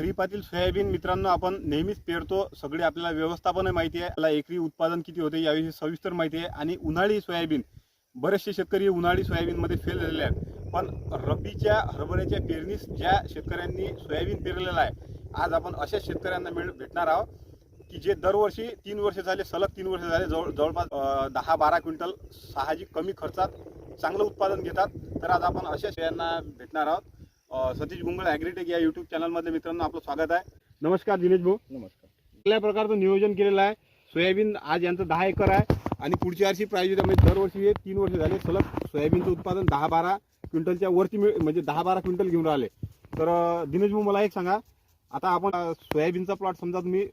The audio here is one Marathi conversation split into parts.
खरीपातील सोयाबीन मित्रांनो आपण नेहमीच पेरतो. सगळे आपल्याला व्यवस्थापन माहिती आहे. आपल्याला एकरी उत्पादन किती होते याविषयी सविस्तर माहिती आहे. आणि उन्हाळी सोयाबीन बरेचसे शेतकरी उन्हाळी सोयाबीनमध्ये फेल झालेले आहेत. पण रब्बीच्या हरभऱ्याच्या पेरणीस ज्या शेतकऱ्यांनी सोयाबीन पेरलेलं आहे आज आपण अशा शेतकऱ्यांना मिळ भेटणार आहोत की जे दरवर्षी तीन वर्ष झाले सलग तीन वर्ष झाले जवळ जवळपास दहा बारा क्विंटल साहजिक कमी खर्चात चांगलं उत्पादन घेतात. तर आज आपण अशा शेतकऱ्यांना भेटणार आहोत. सतीश गुंगळ ॲग्रीटेक या युट्यूब चॅनलमध्ये मित्रांनो आपलं स्वागत आहे. नमस्कार दिनेश भाऊ. नमस्कार. कुठल्या प्रकारचं नियोजन केलेलं आहे. सोयाबीन आज यांचं दहा एकर आहे आणि पुढच्या वर्षी प्रायोजित म्हणजे दरवर्षी हे तीन वर्ष झाले सलग सोयाबीनचं उत्पादन दहा बारा क्विंटलच्या वरती मिळ म्हणजे दहा बारा क्विंटल घेऊन राहिले. तर दिनेश भाऊ मला एक सांगा. आता आपण सोयाबीनचा प्लॉट समजा तुम्ही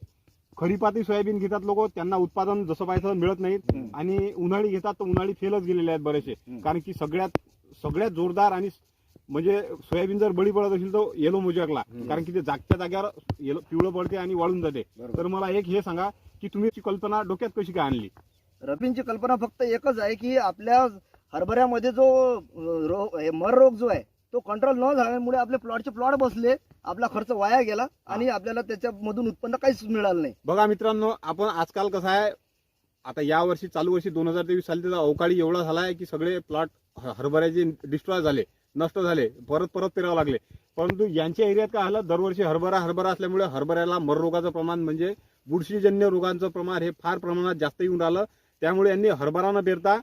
खरीपाती सोयाबीन घेतात लोक त्यांना उत्पादन जसं पाहिजे तसं मिळत नाहीत. आणि उन्हाळी घेतात तर उन्हाळी फेलच गेलेले आहेत बरेचसे. कारण की सगळ्यात सगळ्यात जोरदार आणि म्हणजे सोयाबीन जर बळी पडत असेल तर येलो मोजकला. कारण की ते जागच्या जाग्यावर येलो पिवळं पडते आणि वाळून जाते. तर मला एक हे सांगा की तुम्ही ची कल्पना डोक्यात कशी काय आणली? रबींची कल्पना फक्त एकच आहे की आपल्या हरभऱ्यामध्ये जो अं, रो- हे मर रोग जो आहे तो कंट्रोल न झाल्यामुळे आपले प्लॉटचे प्लॉट बसले आपला खर्च वाया गेला आणि आपल्याला त्याच्यामधून उत्पन्न काहीच मिळालं नाही. बघा मित्रांनो आपण आजकाल कसं आहे आता या वर्षी चालू वर्षी दोन हजार तेवीस साली त्याचा अवकाळी एवढा झाला आहे की सगळे प्लॉट हरभऱ्याचे डिस्ट्रॉय झाले. नष्ट झाले. परत परत पेरावं लागले. परंतु यांच्या एरियात काय झालं? दरवर्षी हरभरा हरभरा असल्यामुळे हरभऱ्याला मर रोगाचं प्रमाण म्हणजे बुरशीजन्य रोगांचं प्रमाण हे फार प्रमाणात जास्त येऊन राहिलं. त्यामुळे यांनी हरभरा न पेरता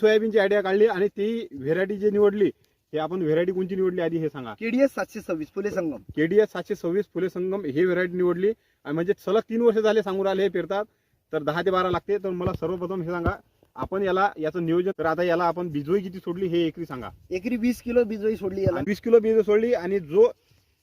सोयाबीनची आयडिया काढली आणि ती व्हेरायटी जी निवडली हे आपण व्हेरायटी कोणची निवडली आधी हे सांगा. केडीएस सातशे सव्वीस फुले संगम. केडीएस सातशे सव्वीस फुले संगम हे व्हेरायटी निवडली. आणि म्हणजे सलग तीन वर्ष झाले सांगू राहिले हे पेरतात. तर दहा ते बारा लागते. तर मला सर्वप्रथम हे सांगा. आपण याला याचं नियोजन तर आता याला आपण बिजोई किती सोडली हे एकरी सांगा. एकरी वीस किलो बिजोई सोडली याला. वीस किलो बीज सोडली आणि जो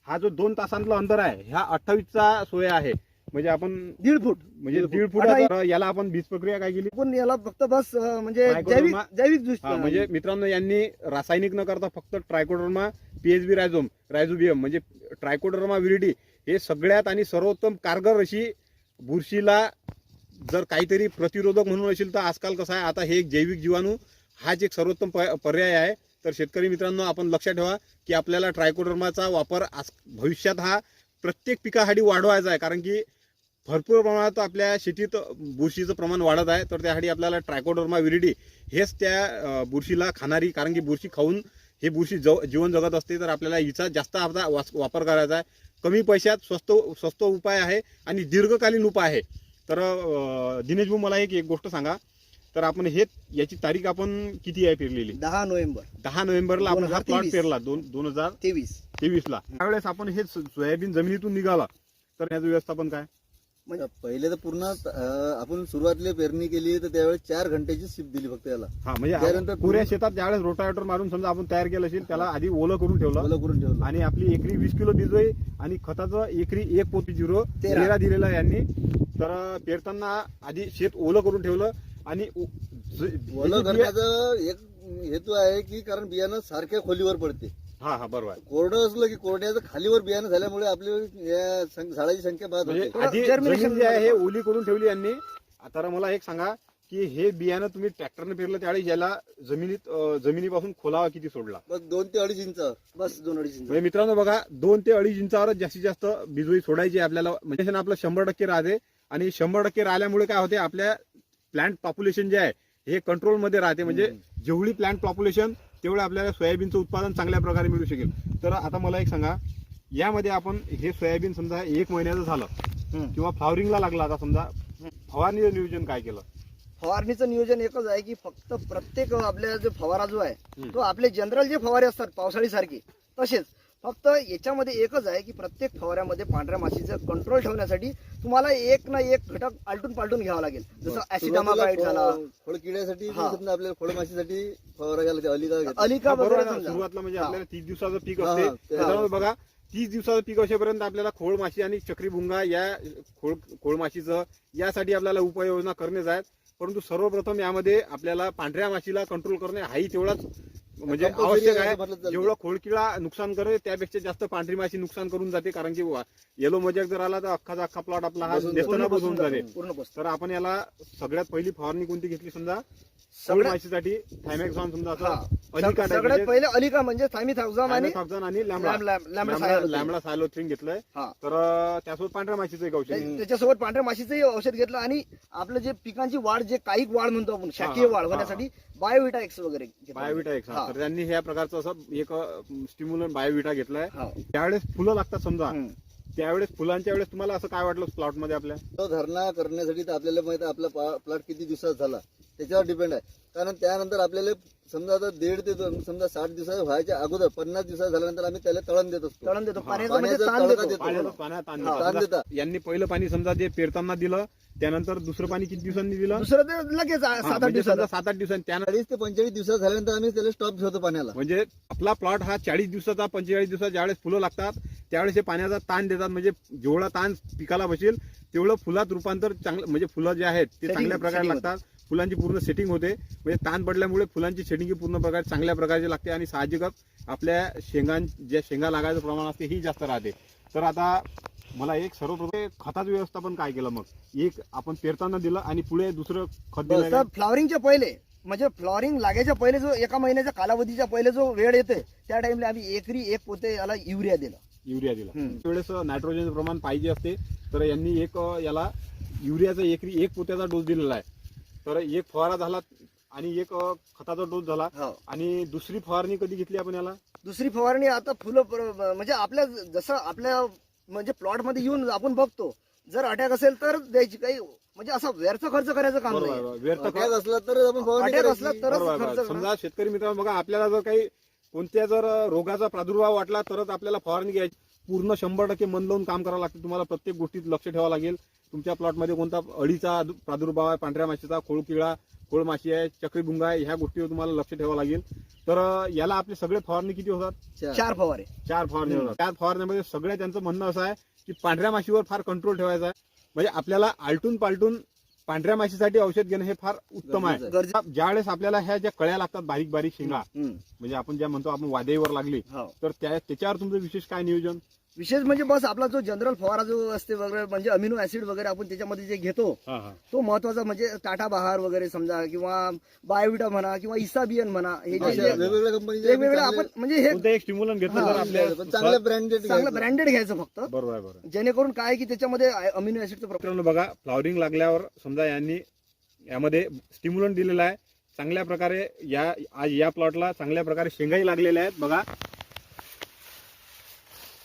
हा जो दोन तासांतला अंतर आहे ह्या अठ्ठावीसचा सोया आहे. म्हणजे आपण दीड फूट. म्हणजे दीड फूट. याला आपण बीज प्रक्रिया काय केली? आपण याला फक्त बस म्हणजे जैविक जैविक दृष्टी म्हणजे मित्रांनो यांनी रासायनिक न करता फक्त ट्रायकोडर्मा पीएचबी रायझोम रायझोबियम म्हणजे ट्रायकोडर्मा विरिडी हे सगळ्यात आणि सर्वोत्तम कारगर अशी बुरशीला जर काहीतरी प्रतिरोधक म्हणून असेल तर आजकाल कसं आहे आता हे एक जैविक जीवाणू हाच एक सर्वोत्तम प- पर्याय आहे. तर शेतकरी मित्रांनो आपण लक्षात ठेवा की आपल्याला ट्रायकोडर्माचा वापर आज भविष्यात हा प्रत्येक पिकासाठी वाढवायचा आहे. कारण की भरपूर प्रमाणात आपल्या शेतीत बुरशीचं प्रमाण वाढत आहे. तर त्यासाठी आपल्याला ट्रायकोडर्मा विरिडी हेच त्या बुरशीला खाणारी कारण की बुरशी खाऊन हे बुरशी जव जीवन जगत असते. तर आपल्याला हिचा जास्त आपला वास- वापर करायचा आहे. कमी पैशात स्वस्त स्वस्त उपाय आहे आणि दीर्घकालीन उपाय आहे. तर दिनेश भाऊ मला एक एक गोष्ट सांगा. तर आपण हे याची तारीख आपण किती आहे पेरलेली? दहा नोव्हेंबर. दहा नोव्हेंबरला आपण हा प्लॉट 2023. पेरला दोन दोन हजार तेवीस. तेवीस ला त्यावेळेस आपण हे सोयाबीन जमिनीतून निघाला. तर याचं व्यवस्थापन काय? म्हणजे पहिले तर पूर्ण आपण सुरुवातीला पेरणी केली तर त्यावेळेस चार घंटेची शिप दिली फक्त याला. हा म्हणजे त्यानंतर पुऱ्या शेतात ज्यावेळेस रोटावेटर मारून समजा आपण तयार केलं असेल त्याला आधी ओलं करून ठेवलं. ओलं करून ठेवलं. आणि आपली एकरी वीस किलो बिजोई आणि खताचं एकरी एक पोती झिरो तेरा. दिलेलं यांनी. तर पेरताना आधी शेत ओलं करून ठेवलं आणि ओलं करण्याचं एक हेतू आहे की कारण बियाणं सारख्या खोलीवर पडते. हा हा बरोबर. आहे. कोरडं असलं की कोरड्याचं खालीवर बियाणं झाल्यामुळे आपली या सं- झाडाची संख्या बाद म्हणजे होते. थोडं आधी germination जमीन जी आहे हे. ओली करून ठेवली यांनी. आता मला एक सांगा की हे बियाणं तुम्ही ट्रॅक्टरने पेरलं त्यावेळी याला जमिनीत अं, जमिनीपासून खोलावा किती सोडला? बस दोन ते अडीच इंच. बस दोन अडीच इंच. म्हणजे मित्रांनो बघा दोन ते अडीच इंचावरच जास्तीत जास्त बिजोई सोडायची आपल्याला. म्हणजे ना आपलं शंभर टक्के राहते. आणि शंभर टक्के राहिल्यामुळे काय होते आपल्या प्लांट पॉप्युलेशन जे आहे हे कंट्रोलमध्ये राहते. म्हणजे जेवढी प्लांट पॉप्युलेशन तेवढं आपल्याला सोयाबीनचं उत्पादन चांगल्या प्रकारे मिळू शकेल. तर आता मला एक सांगा यामध्ये आपण हे सोयाबीन समजा एक महिन्याचं झालं. किंवा फ्लॉवरिंगला लागला आता समजा फवारणीचं नियोजन काय केलं? फवारणीचं नियोजन एकच आहे की फक्त प्रत्येक आपल्या जो फवारा जो आहे. तो आपले जनरल जे फवारे असतात पावसाळीसारखे तसेच फक्त याच्यामध्ये एकच आहे की प्रत्येक फवाऱ्यामध्ये पांढऱ्या माशीचं कंट्रोल ठेवण्यासाठी तुम्हाला एक ना एक घटक आलटून पालटून घ्यावा लागेल. जसं ऍसिडामाबाईट झाला. फळ किड्यासाठी आपल्याला फळमाशीसाठी फवारा घ्यायला लागते, अलिका. अलिका. सुरुवातला म्हणजे हा. आपल्याला तीस दिवसाचं पीक असते. बघा तीस दिवसाचं पीक असेपर्यंत आपल्याला खोळ माशी आणि चक्री भुंगा या खोळ खोळ माशीचं यासाठी आपल्याला उपाययोजना करणेच आहेत. परंतु सर्वप्रथम यामध्ये आपल्याला पांढऱ्या माशीला कंट्रोल करणे हाही तेवढाच म्हणजे आवश्यक आहे. जेवढं खोडकिळा नुकसान करे त्यापेक्षा जास्त पांढरी माशी नुकसान करून जाते कारण की येलो मजक जर आला तर अख्खाचा अख्खा प्लॉट आपला हा पूर्ण बसून जाते. तर आपण याला सगळ्यात पहिली फवारणी कोणती घेतली समजा? खोड सगळ्यात माशीसाठी थायमॅक्झॉन समजा. असं सगळ्यात पहिले अलिका म्हणजे थायमी थाउझम आणि आणि लॅमडा सायलोथ्रिन. घेतलंय. तर त्यासोबत पांढऱ्या माशीचं एक औषध. त्या- त्याच्यासोबत पांढऱ्या माशीचंही औषध घेतलं आणि आपलं जे पिकांची वाढ जे काही वाढ म्हणतो आपण शाकीय वाढ होण्यासाठी बायोविटा एक्स वगैरे घेतलं. बायोविटा एक हा. तर त्यांनी ह्या प्रकारचं असं एक स्टिम्युलन बायोविटा घेतलाय हा. त्यावेळेस फुलं लागतात समजा हम्म. त्यावेळेस फुलांच्या वेळेस तुम्हाला असं काय वाटलं प्लॉटमध्ये आपल्या तो धरणा करण्यासाठी तर आपल्याला माहीत आहे आपला प्लॉट किती दिवसात झाला त्याच्यावर डिपेंड आहे कारण त्यानंतर आपल्याला समजा आता दीड ते दोन समजा साठ दिवस व्हायच्या अगोदर पन्नास दिवस झाल्यानंतर आम्ही त्याला तळण देत असतो तळण देतो हा. पाण्याचं म्हणजे पाण्याचं ताण तळका देतो देतो. पाण्यात ताण देतात. यांनी पहिलं पाणी समजा जे पेरताना दिलं त्यानंतर दुसरं पाणी किती दिवसांनी दिलं? दुसरं ते लगेच सात आठ म्हणजे दिवसात समजा सात आठ दिवसांनी. त्यानंतर चाळीस ते पंचेचाळीस दिवसात झाल्यानंतर आम्ही त्याला स्टॉप ठेवतो पाण्याला. म्हणजे आपला प्लॉट हा चाळीस दिवसाचा पंचेचाळीस दिवसाचा ज्यावेळेस फुलं लागतात त्यावेळेस हे पाण्याचा ताण देतात. म्हणजे जेवढा ताण पिकाला बसेल तेवढं फुलात रूपांतर चांगलं म्हणजे फुलं जे आहेत ते Setting- चांगल्या प्रकारे setting लागतात. फुलांची पूर्ण सेटिंग होते. म्हणजे ताण पडल्यामुळे फुलांची सेटिंग ही पूर्ण प्रकारे चांगल्या प्रकारची लागते आणि साहजिकच आपल्या शेंगां ज्या शेंगा लागायचं प्रमाण असते ही जास्त राहते. तर आता मला एक सर्वप्रथम खताचं व्यवस्थापन काय केलं मग? एक आपण पेरताना दिलं आणि पुढे दुसरं खत दिलं फ्लॉवरिंगच्या पहिले म्हणजे फ्लॉवरिंग लागायच्या पहिले जो एका महिन्याच्या कालावधीच्या पहिले जो वेळ येते त्या टाइमला आम्ही एकरी एक पोते याला युरिया दिलं. युरिया दिला. हम्म. त्यावेळेस नायट्रोजनचं प्रमाण पाहिजे असते तर यांनी एक अं, याला युरियाचा एकरी एक पोत्याचा डोस दिलेला आहे. तर एक फवारा झाला आणि एक अं, खताचा डोस झाला हो. आणि दुसरी फवारणी कधी घेतली आपण याला? दुसरी फवारणी आता फुलं पर- म्हणजे आपल्या जसं आपल्या म्हणजे प्लॉटमध्ये येऊन आपण बघतो जर अटॅक असेल तर द्यायची काही म्हणजे असं व्यर्थ खर्च करायचं काम नाही आहे, बरोबर. व्यर्थ अटॅक असला तर आपण फवारणी अटॅक करायची. असला तरच बरोबर आहे, खर्च बरोबर. समजा शेतकरी मित्रांनो बघा आपल्याला जर काही कोणत्या जर रोगाचा प्रादुर्भाव वाटला तरच आपल्याला फवारणी घ्यायची पूर्ण शंभर टक्के मन लावून काम करावं लागतं तुम्हाला प्रत्येक गोष्टीत लक्ष ठेवावं लागेल तुमच्या प्लॉटमध्ये कोणता अळीचा प्रादुर्भाव आहे पांढऱ्या माशीचा खोळकिळा खोळ माशी आहे चक्रीभुंगा आहे ह्या गोष्टीवर तुम्हाला लक्ष ठेवावं लागेल तर याला आपले सगळे फवारणी किती होतात चार. चार फवारे चार फवारणी. होतात चार फवारण्यामध्ये सगळ्या त्यांचं म्हणणं असं आहे की पांढऱ्या माशीवर फार कंट्रोल ठेवायचा आहे म्हणजे आपल्याला आलटून पालटून पांढऱ्या माशीसाठी औषध घेणं हे फार उत्तम आहे गरजे ज्यावेळेस आपल्याला ह्या ज्या कळ्या लागतात बारीक बारीक शेंगा. म्हणजे आपण ज्या म्हणतो आपण वादेवर लागली हो. तर त्या त्याच्यावर तुमचं विशेष काय नियोजन विशेष म्हणजे बस आपला जो जनरल फवारा जो असते वगैरे म्हणजे अमिनो ऍसिड वगैरे आपण त्याच्यामध्ये जे घेतो तो महत्त्वाचा म्हणजे टाटा बहार वगैरे समजा किंवा बायोविटा म्हणा किंवा इसाबियन म्हणा हे जे- अशा जे वेगवेगळ्या वेगवेगळे आपण म्हणजे हे स्टिम्युलन घेतलं तर आपल्या पण चांगलं ब्रँडेड चांगलं ब्रँडेड घ्यायचं फक्त. बरोबर जेणेकरून काय की त्याच्यामध्ये अमिनो ऍसिडचं मित्रांनो बघा फ्लॉवरिंग लागल्यावर समजा यांनी यामध्ये स्टिम्युलन दिलेलं आहे. चांगल्या प्रकारे या आज या प्लॉटला चांगल्या प्रकारे शेंगाही लागलेल्या आहेत. बघा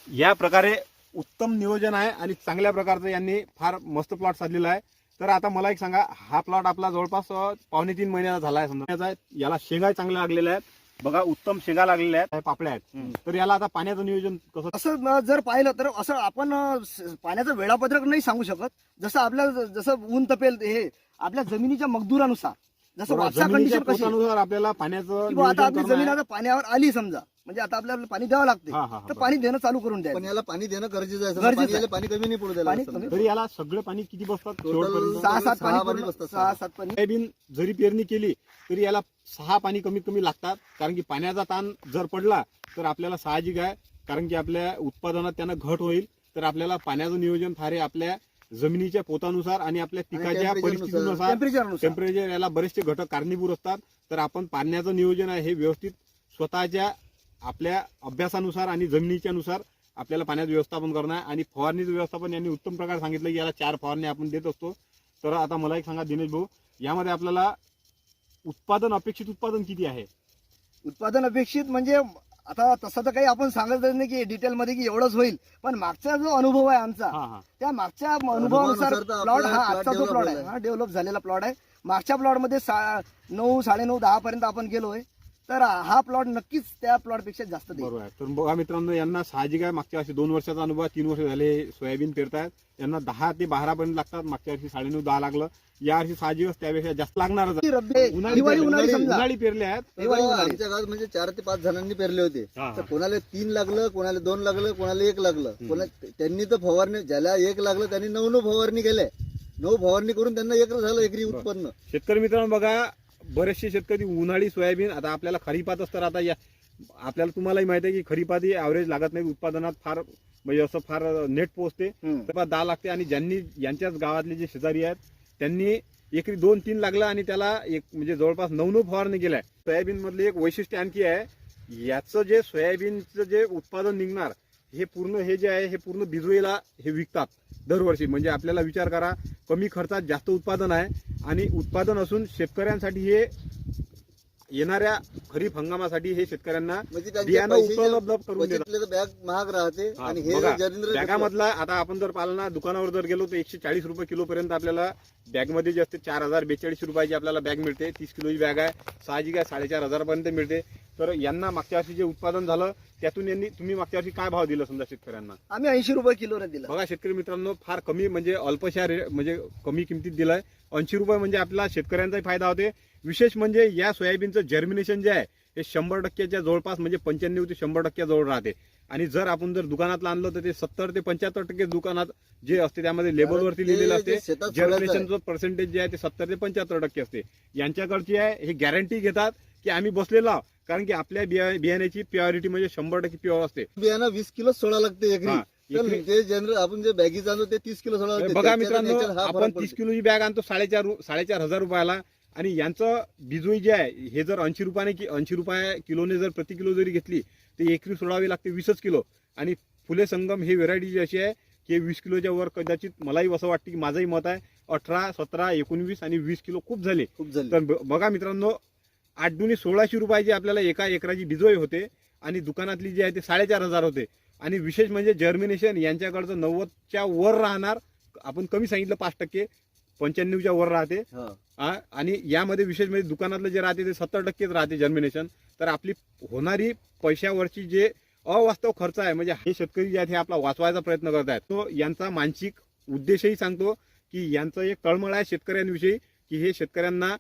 या प्रकारे उत्तम नियोजन आहे आणि चांगल्या प्रकारचं यांनी फार मस्त प्लॉट साधलेला आहे. तर आता मला एक सांगा हा प्लॉट आपला जवळपास पावणे तीन महिन्याचा झाला आहे समजा. याला शेंगा चांगल्या लागलेल्या आहेत. बघा उत्तम शेंगा लागलेल्या आहेत. पापड्या आहेत. तर याला आता पाण्याचं नियोजन कसं असं न जर पाहिलं तर असं आपण अं, स- पाण्याचं वेळापत्रक नाही सांगू शकत. जसं आपल्या जसं ऊन तपेल हे आपल्या जमिनीच्या मगदुरानुसार जसं बरोबर, वापसा जमिनीच्या कंडिशन कशी पोतानुसार आपल्याला पाण्याचं किंवा आता नियोजन आपली करणं जमीन आहे. आता पाण्यावर आली समजा. म्हणजे आता आपल्याला पाणी द्यावं लागते. हा, हा, हा, तर. पाणी देणं चालू करून पण द्यायचं याला पाणी देणं गरजेचं आहे. गरजेचं पाणी आहे. याला पाणी कमी नाही पडू द्यायला पाणी. कमी- तरी याला सगळं पाणी किती बसतात? शेवटपर्यंत? सहा सात सहा पाणी पाणी पूर्ण- बसतात, सहा सहा. सात पाणी. सोयाबीन जरी पेरणी केली तरी याला सहा पाणी कमीत कमी लागतात. कारण की पाण्याचा ताण जर पडला तर आपल्याला साहजिक आहे. कारण की आपल्या उत्पादनात त्यानं घट होईल. तर आपल्याला पाण्याचं नियोजन फार हे आपल्या जमिनीच्या पोतानुसार आणि आपल्या पिकाच्या temperature परिस्थितीनुसार. टेम्परेचर टेम्परेचर याला बरेचसे घटक कारणीभूत असतात. तर आपण पाण्याचं नियोजन आहे हे व्यवस्थित स्वतःच्या आपल्या अभ्यासानुसार आणि जमिनीच्या नुसार आपल्याला पाण्याचं व्यवस्थापन करणं आहे आणि फवारणीचं व्यवस्थापन यांनी उत्तम प्रकारे सांगितलं की याला चार फवारणी आपण देत असतो. तर आता मला एक सांगा दिनेश भाऊ यामध्ये आपल्याला उत्पादन अपेक्षित उत्पादन किती आहे? उत्पादन अपेक्षित म्हणजे आता तसं तर काही आपण सांगत नाही की डिटेल मध्ये की एवढंच होईल पण मागचा जो अनुभव आहे आमचा हा हा. त्या मागच्या अनुभवानुसार प्लॉट हा आजचा जो प्लॉट आहे हा डेव्हलप झालेला प्लॉट आहे. मागच्या प्लॉटमध्ये सा- नऊ साडेनऊ दहा पर्यंत आपण गेलोय. तर हा प्लॉट नक्कीच त्या प्लॉटपेक्षा जास्त देईल. बरोबर आहे. तर बघा मित्रांनो यांना साहजिक आहे मागच्या वर्षी दोन वर्षाचा अनुभव आहे, तीन वर्ष झाले हे सोयाबीन पेरतायत. यांना दहा ते बारा पर्यंत लागतात. मागच्या वर्षी साडेनऊ दहा लागलं. या वर्षी साहजिकच त्यापेक्षा जास्त लागणारच आहे. ती रब्बी उन्हाळी उन्हाळी समजा. उन्हाळी पेरले आहेत. उन्हाळी. आमच्या गावात म्हणजे चार ते पाच जणांनी पेरले होते. हा, तर हा. कोणाला तीन लागलं कोणाला दोन लागलं कोणाला एक लागलं. कोणा त्यांनी तर फवारणी ज्याला एक लागलं त्यांनी नऊ नऊ फवारणी केले नऊ फवारणी करून त्यांना एक झालं एकरी उत्पन्न. शेतकरी मित्रांनो बघा बरेचसे शेतकरी उन्हाळी सोयाबीन आता आपल्याला खरीपातच तर आता या आपल्याला तुम्हालाही माहिती आहे की खरीपातही ॲव्हरेज लागत नाही उत्पादनात फार म्हणजे असं फार नेट. तेव्हा दहा लागते आणि ज्यांनी यांच्याच गावातले जे शेजारी आहेत त्यांनी एकरी दोन तीन लागलं आणि त्याला एक म्हणजे जवळपास नऊ नऊ फवारणी केल्या. सोयाबीन मधले एक वैशिष्ट्य आणखी आहे याचं जे सोयाबीनचं जे उत्पादन निघणार हे पूर्ण हे जे आहे हे पूर्ण बिजोईला हे विकतात दरवर्षी. म्हणजे आपल्याला विचार करा कमी खर्चात जास्त उत्पादन आहे आणि उत्पादन असून शेतकऱ्यांसाठी हे येणाऱ्या खरीप हंगामासाठी हे शेतकऱ्यांना म्हणजे बियाणं उपलब्ध करून बॅग महाग राहते आणि हे बघा, जर जरिंद्र बॅगामधला आता आपण जर पाहिलं ना दुकानावर जर गेलो तर एकशे चाळीस रुपये किलो पर्यंत आपल्याला बॅगमध्ये जे असते चार हजार बेचाळीस रुपयाची आपल्याला बॅग मिळते. तीस किलोची बॅग आहे. साहजिक आहे साडेचार हजार पर्यंत मिळते. तर यांना मागच्या वर्षी जे उत्पादन झालं त्यातून यांनी तुम्ही मागच्या वर्षी काय भाव दिला समजा शेतकऱ्यांना? आम्ही ऐंशी रुपये किलो दिला. बघा शेतकरी मित्रांनो फार कमी म्हणजे अल्पशा रे म्हणजे कमी किमतीत दिलाय. ऐंशी रुपये म्हणजे आपला शेतकऱ्यांचाही फायदा होते. विशेष म्हणजे या सोयाबीनचं जर्मिनेशन जे आहे हे शंभर टक्क्याच्या जवळपास म्हणजे पंच्याण्णव ते शंभर टक्क्या जवळ राहते. आणि जर आपण जर दुकानात आणलं तर ते सत्तर ते पंच्याहत्तर टक्के दुकानात जे असते त्यामध्ये लेबलवरती लिहिलेलं असते. जर्मिनेशनचं पर्सेंटेज जे आहे ते सत्तर ते पंच्याहत्तर टक्के असते. यांच्याकडची आहे हे गॅरंटी घेतात की आम्ही बसलेलो आहोत. कारण की आपल्या बिया बियाण्याची प्युरिटी म्हणजे शंभर टक्के प्युअर असते. बियाणं वीस किलो सोडा लागते जे जनरल आपण जे बॅगीच आणतो ते तीस किलो लागते. बघा मित्रांनो आपण तीस. किलोची बॅग आणतो साडेचार साडेचार हजार रुपयाला. आणि यांचं बिजोई जे आहे हे जर ऐंशी रुपयाने कि ऐंशी रुपया किलोने जर प्रति किलो जरी घेतली तर एकरी सोडावी लागते वीसच किलो. आणि फुले संगम ही व्हेरायटी जी अशी आहे की वीस किलोच्या वर कदाचित मलाही असं वाटतं की माझंही मत आहे अठरा सतरा एकोणवीस आणि वीस किलो खूप झाले. खूप झाली. तर बघा मित्रांनो आठ दुनी सोळाशे रुपयाची आपल्याला एका एकराची बिजोई होते आणि दुकानातली जी आहे ते साडेचार हजार होते. आणि विशेष म्हणजे जर्मिनेशन यांच्याकडचं नव्वदच्या वर राहणार आपण कमी सांगितलं पाच टक्के पंच्याण्णवच्या वर राहते. हा. आणि यामध्ये विशेष म्हणजे दुकानातलं जे राहते ते सत्तर टक्केच राहते जर्मिनेशन तर आपली होणारी पैशावरची जे अवास्तव खर्च आहे म्हणजे हे शेतकरी जे आहेत हे आपला वाचवायचा प्रयत्न करत आहेत तो यांचा मानसिक उद्देशही सांगतो की यांचं एक तळमळ आहे शेतकऱ्यांविषयी की हे शेतकऱ्यांना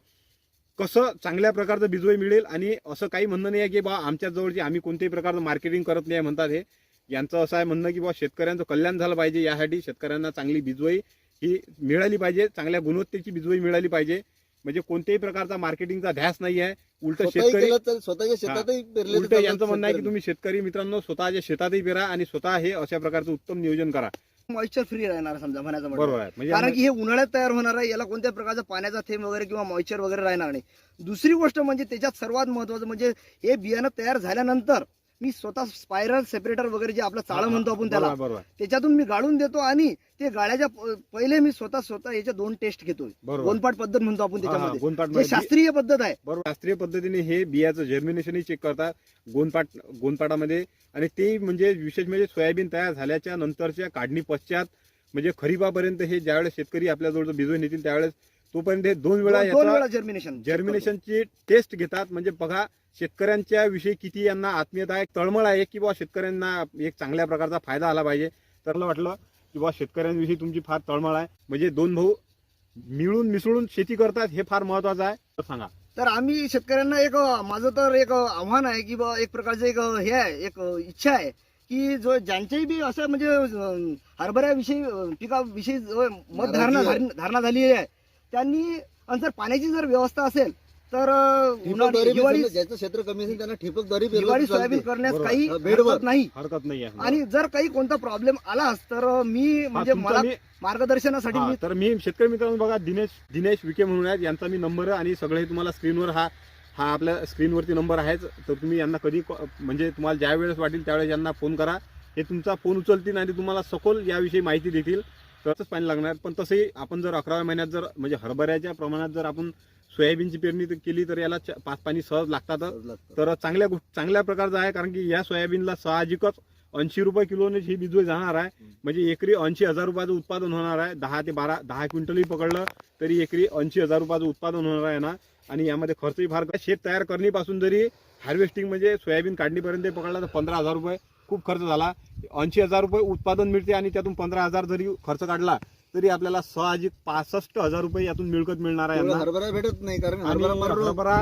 कसं चांगल्या प्रकारचं बिजोई मिळेल आणि असं काही म्हणणं नाही आहे की बा आमच्या जवळची आम्ही कोणत्याही प्रकारचं मार्केटिंग करत नाही म्हणतात हे. यांचं असं आहे म्हणणं की बा शेतकऱ्यांचं कल्याण झालं पाहिजे यासाठी शेतकऱ्यांना चांगली बिजोई ही मिळाली पाहिजे चांगल्या गुणवत्तेची बिजोई मिळाली पाहिजे. म्हणजे कोणत्याही प्रकारचा मार्केटिंगचा ध्यास नाही आहे. उलट शेतकरी केलं तर स्वतःच्या शेतातही पेरले उलट यांचं म्हणणं आहे की तुम्ही शेतकरी मित्रांनो स्वतःच्या शेतातही पेरा आणि स्वतः हे अशा प्रकारचं उत्तम नियोजन करा. मॉइश्चर फ्री राहणार समजा म्हणायचं म्हणजे बरोबर आहे. म्हणजे कारण की हे उन्हाळ्यात तयार होणार आहे याला कोणत्या प्रकारचा पाण्याचा थेंब वगैरे किंवा मॉइश्चर वगैरे राहणार नाही. दुसरी गोष्ट म्हणजे त्याच्यात सर्वात महत्वाचं म्हणजे हे बियाणं तयार झाल्यानंतर मी स्वतः स्पायरल सेपरेटर वगैरे जे आपलं चाळं म्हणतो आपण त्याला बरोबर त्याच्यातून मी गाळून देतो आणि ते गाळ्याच्या पहिले मी स्वतः स्वतः याच्या दोन टेस्ट बरोबर. गोनपाट पद्धत म्हणतो आपण त्याच्यामध्ये. गोंदपाट जे मध्ये शास्त्रीय पद्धत आहे. बरोबर शास्त्रीय पद्धतीने हे बियाचं जर्मिनेशनही चेक करतात गोंदपाट गोंदपाटामध्ये आणि ते म्हणजे विशेष म्हणजे सोयाबीन तयार झाल्याच्या नंतरच्या काढणी पश्चात म्हणजे खरीपापर्यंत हे ज्यावेळेस शेतकरी आपल्याजवळ बिजोई नेतील त्यावेळेस तोपर्यंत हे दोन वेळा दोन दोन याचा वेळा जर्मिनेशन जर्मिनेशनची टेस्ट घेतात. म्हणजे बघा शेतकऱ्यांच्या विषयी किती यांना आत्मीयता आहे तळमळ आहे की बा शेतकऱ्यांना एक चांगल्या प्रकारचा फायदा आला पाहिजे. तर मला वाटलं की बा शेतकऱ्यांविषयी तुमची फार तळमळ आहे. म्हणजे दोन भाऊ मिळून मिसळून शेती करतात हे फार महत्वाचं आहे. तर सांगा. तर आम्ही शेतकऱ्यांना एक अ, माझं तर एक अ, आव्हान आहे की बा एक प्रकारचं एक अ, हे आहे एक अ, इच्छा आहे की जो ज्यांच्याही बी असं म्हणजे अ, हरभऱ्याविषयी अ, पिकाविषयी जो मत धारणा आहे. धारणा झालेली आहे त्यांनी आणि जर पाण्याची जर व्यवस्था असेल तर उन्हाळी- हिवाळी ज्याचं क्षेत्र कमी असेल त्यांना हिवाळी तर चालते. सोयाबीन करण्यास बरोबर. काही बेडवर. हरकत नाही हरकत नाही आहे आणि जर काही कोणता प्रॉब्लेम आलाच तर मी हा, म्हणजे तुमचा मला मी- मार्गदर्शनासाठी हा, मी तर मी शेतकरी मित्रांनो बघा दिनेश दिनेश विखे म्हणून आहेत यांचा मी नंबर आहे आणि सगळे तुम्हाला स्क्रीनवर हा हा आपल्या स्क्रीनवरती नंबर आहेच तर तुम्ही यांना कधी कॉ- म्हणजे तुम्हाला ज्या वेळेस वाटेल त्यावेळेस यांना फोन करा हे तुमचा फोन उचलतील आणि तुम्हाला सखोल याविषयी माहिती देतील तरच पाणी लागणार. पण तसंही आपण जर अकराव्या महिन्यात जर म्हणजे हरभऱ्याच्या प्रमाणात जर आपण सोयाबीनची पेरणी केली तर याला पाच पाणी सहज लागतातच लागतं. तर चांगल्या गोष्ट चांगल्या प्रकारचं आहे कारण की या सोयाबीनला साहजिकच ऐंशी रुपये किलोने ही बिजोई जाणार आहे. म्हणजे एकरी ऐंशी हजार रुपयाचं उत्पादन होणार आहे. दहा ते बारा दहा क्विंटलही पकडलं तरी एकरी ऐंशी हजार रुपयाचं उत्पादन होणार आहे ना. आणि यामध्ये खर्चही फार. शेत तयार करणीपासून जरी हार्वेस्टिंग म्हणजे सोयाबीन काढणीपर्यंत पकडला तर पंधरा हजार रुपये. खूप खर्च झाला. ऐंशी हजार रुपये उत्पादन मिळते आणि त्यातून पंधरा हजार जरी खर्च काढला तरी आपल्याला साहजिक पासष्ट हजार रुपये यातून मिळकत मिळणार आहे. हरभरा भेटत नाही कारण हरभरा मर रोग हरभरा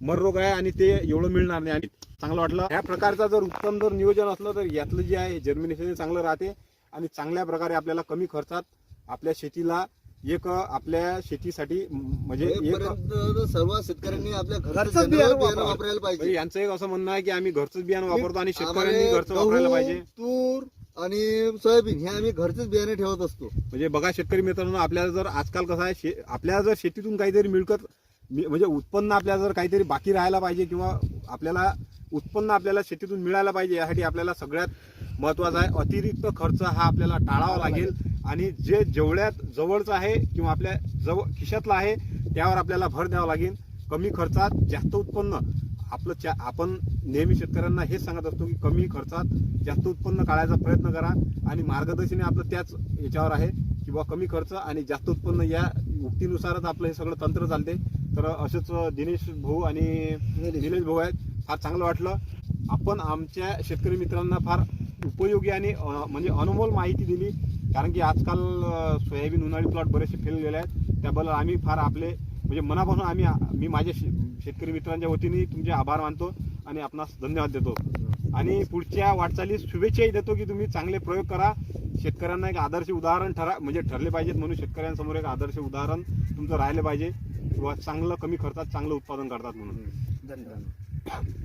मर रोग आहे आणि ते एवढं मिळणार नाही. आणि चांगलं वाटलं. ह्या प्रकारचा जर उत्तम जर नियोजन असलं तर यातलं जे आहे जर्मिनेशन चांगलं राहते आणि चांगल्या प्रकारे आपल्याला कमी खर्चात आपल्या शेतीला एक आपल्या शेतीसाठी म्हणजे एक सर्व शेतकऱ्यांनी आपल्या घरचंच घरचं बियाणं. वापरायला म्हणजे पाहिजे यांचं एक असं म्हणणं आहे की आम्ही घरचंच बियाणं वापरतो आणि शेतकऱ्यांनी घरचं वापरायला पाहिजे. तूर आणि सोयाबीन हे आम्ही घरचेच बियाणे ठेवत असतो. म्हणजे बघा शेतकरी मित्रांनो आपल्याला जर आजकाल कसं आहे आपल्याला जर शेतीतून काहीतरी मिळकत म्हणजे उत्पन्न आपल्याला जर काहीतरी बाकी राहायला पाहिजे किंवा आपल्याला उत्पन्न आपल्याला शेतीतून मिळायला पाहिजे यासाठी आपल्याला सगळ्यात महत्त्वाचा आहे अतिरिक्त खर्च हा आपल्याला टाळावा लागेल. आणि जे जेवढ्यात जवळचं आहे किंवा आपल्या जवळ खिशातलं आहे त्यावर आपल्याला भर द्यावा लागेल. कमी खर्चात जास्त उत्पन्न. आपलं चा आपण नेहमी शेतकऱ्यांना हेच सांगत असतो की कमी खर्चात जास्त उत्पन्न काढायचा प्रयत्न करा आणि मार्गदर्शन आपलं त्याच याच्यावर आहे किंवा कमी खर्च आणि जास्त उत्पन्न या उक्तीनुसारच आपलं हे सगळं तंत्र चालते तर असेच दिनेश भाऊ आणि निलेश भाऊ आहेत. फार चांगलं वाटलं. आपण आमच्या शेतकरी मित्रांना फार उपयोगी आणि म्हणजे अनमोल माहिती दिली. कारण की आजकाल सोयाबीन उन्हाळी प्लॉट बरेचसे फेल गेले आहेत. त्याबद्दल आम्ही फार आपले म्हणजे मनापासून आम्ही मी माझ्या शे- शेतकरी मित्रांच्या वतीने तुमचे आभार मानतो आणि आपणास धन्यवाद देतो. आणि पुढच्या वाटचालीस शुभेच्छाही देतो की तुम्ही चांगले प्रयोग करा. शेतकऱ्यांना एक आदर्श उदाहरण ठरा म्हणजे ठरले पाहिजेत म्हणून शेतकऱ्यांसमोर एक आदर्श उदाहरण तुमचं राहिले पाहिजे. किंवा चांगलं कमी खर्चात चांगलं उत्पादन करतात म्हणून. धन्यवाद.